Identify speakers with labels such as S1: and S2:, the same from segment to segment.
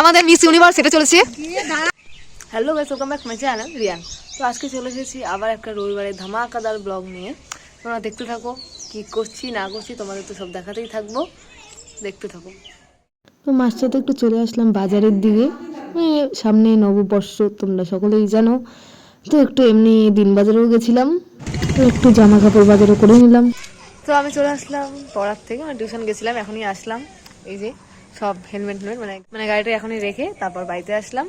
S1: আমাদের miss Universe এটা চলেছে। Hello guys welcome back my channel Riyan তো আজকে চলে এসেছি আবার একটা রবিবারের ধামাকাদার ব্লগ নিয়ে। তোমরা দেখতে থাকো কি করছি না করছি তোমাদের তো সব দেখাতেই থাকব। দেখতে থাকো।
S2: তো মাঝরাতে একটু চলে আসলাম বাজারের দিকে। মানে সামনে নববর্ষ তোমরা সকলেই জানো। তো একটু এমনি দিন বাজারেও গেছিলাম। তো একটু জামা কাপড় বাজারও করে নিলাম।
S1: তো আমি চলে আসলাম পড়ার থেকে মানে টিউশন গেছিলাম এখনই আসলাম। এই যে সব হেলমেট মানে মানে গাড়িটা এখনই রেখে তারপর বাড়িতে আসলাম।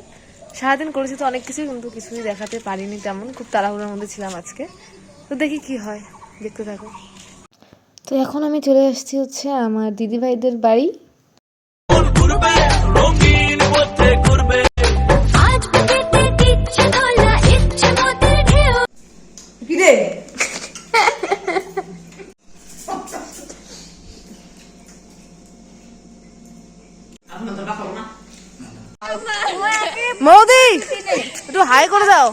S1: সারাদিন করেছি তো অনেক কিছুই, কিন্তু কিছুই দেখাতে পারিনি তেমন। খুব তাড়াহুড়োর মধ্যে ছিলাম আজকে। তো দেখি কি হয়, দেখতে থাকো।
S2: তো এখন আমি চলে আসছি হচ্ছে আমার দিদিভাইদের বাড়ি।
S1: মৌদি একটু হাই করে দাও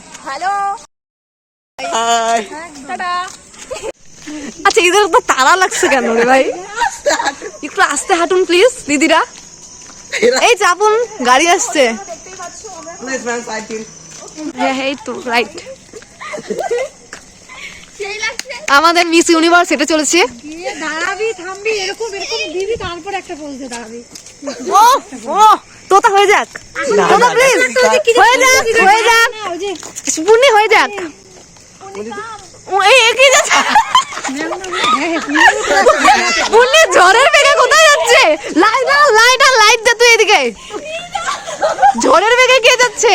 S1: আচ্ছা এদের তো তাড়া লাগছে কেন রে ভাই একটু আস্তে হাঁটুন প্লিজ দিদিরা এই চাপুন গাড়ি আসছে হ্যাঁ এই তো রাইট আমাদের মিস ইউনিভার্স এটা চলেছে
S3: দাঁড়াবি থামবি এরকম এরকম দিবি তারপর একটা দাঁড়াবি
S1: ও ও তোতা হয়ে যাক তোতা প্লিজ হয়ে যাক হয়ে যাক হয়ে যাক ও এই এগিয়ে যাচ্ছে ঝড়ের বেগে কোথায় যাচ্ছে লাইট লাইট আর লাইট দে তুই এদিকে ঝড়ের বেগে কে যাচ্ছে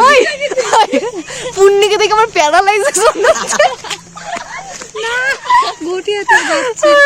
S1: ওই পুণ্যিকে দেখে আমার প্যারালাইজেশন হচ্ছে দিয়ে তোর বাচ্চা